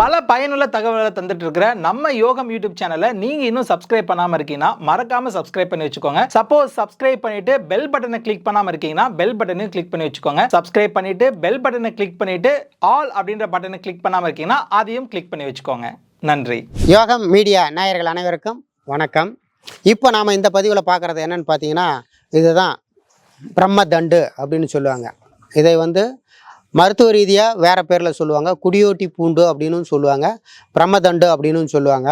பல பயனுள்ள தகவல்களை தந்துட்டு இருக்கிற நம்ம யோகம் யூடியூப் சேனலை நீங்க இன்னும் சப்ஸ்கிரைப் பண்ணாம இருக்கீங்கன்னா மறக்காம சப்ஸ்கிரைப் பண்ணி வச்சுக்கோங்க. சப்போஸ் சப்ஸ்கிரைப் பண்ணிட்டு பெல் பட்டனை கிளிக் பண்ணாம இருக்கீங்கன்னா பெல் பட்டனையும் கிளிக் பண்ணி வச்சுக்கோங்க. சப்ஸ்கிரைப் பண்ணிட்டு பெல் பட்டனை கிளிக் பண்ணிட்டு ஆல் அப்படின்ற பட்டனை கிளிக் பண்ணாம இருக்கீங்கன்னா அதையும் கிளிக் பண்ணி வச்சுக்கோங்க. நன்றி. யோகம் மீடியா நாயர்கள் அனைவருக்கும் வணக்கம். இப்போ நாம் இந்த பதிவில் பார்க்குறது என்னன்னு பார்த்தீங்கன்னா இதுதான் பிரம்ம தண்டு அப்படின்னு சொல்லுவாங்க. இதை வந்து மருத்துவ ரீதியாக வேறு பேரில் சொல்லுவாங்க. குடியோட்டி பூண்டு அப்படின்னு சொல்லுவாங்க. பிரம்மதண்டு அப்படின்னு சொல்லுவாங்க.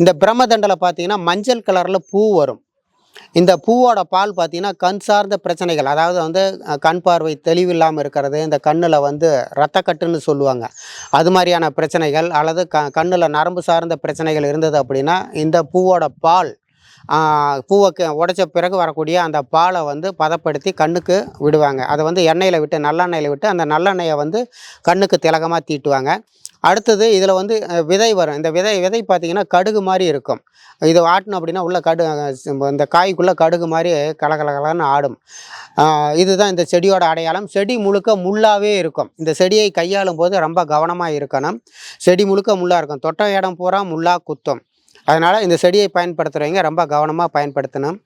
இந்த பிரம்மதண்டில் பார்த்தீங்கன்னா மஞ்சள் கலரில் பூ வரும். இந்த பூவோட பால் பார்த்தீங்கன்னா கண் சார்ந்த பிரச்சனைகள் அதாவது வந்து கண் பார்வை தெளிவில்லாமல் இருக்கிறது இந்த கண்ணில் வந்து ரத்தக்கட்டுன்னு சொல்லுவாங்க. அது மாதிரியான பிரச்சனைகள் அல்லது க கண்ணில் நரம்பு சார்ந்த பிரச்சனைகள் இருந்தது அப்படின்னா இந்த பூவோட பால் பூவை உடைச்ச பிறகு வரக்கூடிய அந்த பாலை வந்து பதப்படுத்தி கண்ணுக்கு விடுவாங்க. அதை வந்து எண்ணெயில் விட்டு நல்லெண்ணெயில் விட்டு அந்த நல்லெண்ணெயை வந்து கண்ணுக்கு திலகமாக தீட்டுவாங்க. அடுத்தது இதில் வந்து விதை வரும். இந்த விதை விதை பார்த்திங்கன்னா கடுகு மாதிரி இருக்கும். இதை ஆட்டணும் அப்படின்னா உள்ள கடு இந்த காய்க்குள்ளே கடுகு மாதிரி கலகலகலன்னு ஆடும். இதுதான் இந்த செடியோட அடையாளம். செடி முழுக்க முள்ளாகவே இருக்கும். இந்த செடியை கையாளும் போது ரொம்ப கவனமாக இருக்கணும். செடி முழுக்க முள்ளாக இருக்கும். தொட்ட இடம் பூரா முள்ளாக குத்தும். அதனால் இந்த செடியை பயன்படுத்துகிறவங்க ரொம்ப கவனமாக பயன்படுத்தணும்.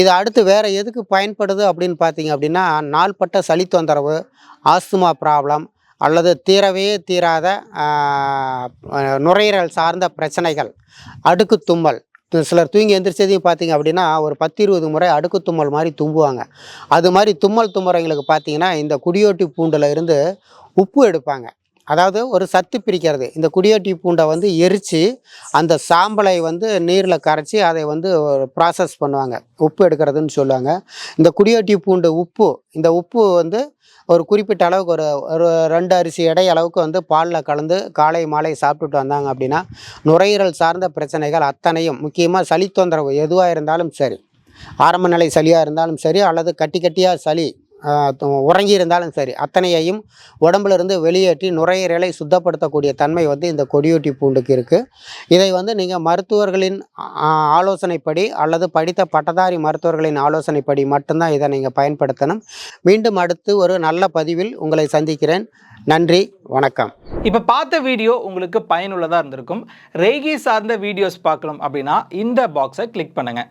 இது அடுத்து வேறு எதுக்கு பயன்படுது அப்படின்னு பார்த்தீங்க அப்படின்னா நாள்பட்ட சளி தொந்தரவு ஆஸ்துமா ப்ராப்ளம் அல்லது தீரவே தீராத நுரையீரல் சார்ந்த பிரச்சனைகள் அடுக்கு தும்மல். சிலர் தூங்கி எந்திரிச்சதையும் பார்த்தீங்க அப்படின்னா ஒரு பத்து இருபது முறை அடுக்கு தும்மல் மாதிரி தும்புவாங்க. அது மாதிரி தும்மல் தும்புறவங்களுக்கு பார்த்தீங்கன்னா இந்த குடியோட்டி பூண்டில் இருந்து உப்பு எடுப்பாங்க. அதாவது ஒரு சத்து பிரிக்கிறது. இந்த குடியோட்டி பூண்டை வந்து எரித்து அந்த சாம்பலை வந்து நீரில் கரைச்சி அதை வந்து ஒரு ப்ராசஸ் பண்ணுவாங்க. உப்பு எடுக்கிறதுன்னு சொல்லுவாங்க. இந்த குடியோட்டி பூண்டு உப்பு இந்த உப்பு வந்து ஒரு குறிப்பிட்ட அளவுக்கு ஒரு ஒரு ரெண்டு அரிசி எடை அளவுக்கு வந்து பாலில் கலந்து காலை மாலை சாப்பிட்டுட்டு வந்தாங்க அப்படின்னா நுரையீரல் சார்ந்த பிரச்சனைகள் அத்தனையும் முக்கியமாக சளி தொந்தரவு எதுவாக இருந்தாலும் சரி ஆரம்ப நிலை சளியாக இருந்தாலும் சரி அல்லது கட்டி கட்டியாக சளி உறங்கி இருந்தாலும் சரி அத்தனையையும் உடம்புலிருந்து வெளியேற்றி நுரையீரலை சுத்தப்படுத்தக்கூடிய தன்மை வந்து இந்த கொடியூட்டி பூண்டுக்கு இருக்குது இதை வந்து நீங்கள் மருத்துவர்களின் ஆலோசனைப்படி அல்லது படித்த பட்டதாரி மருத்துவர்களின் ஆலோசனைப்படி மட்டும்தான் இதை நீங்கள் பயன்படுத்தணும். மீண்டும் அடுத்து ஒரு நல்ல பதிவில் உங்களை சந்திக்கிறேன். நன்றி வணக்கம். இப்போ பார்த்த வீடியோ உங்களுக்கு பயனுள்ளதாக இருந்திருக்கும். ரேகி சார்ந்த வீடியோஸ் பார்க்கணும் அப்படின்னா இந்த பாக்ஸை கிளிக் பண்ணுங்கள்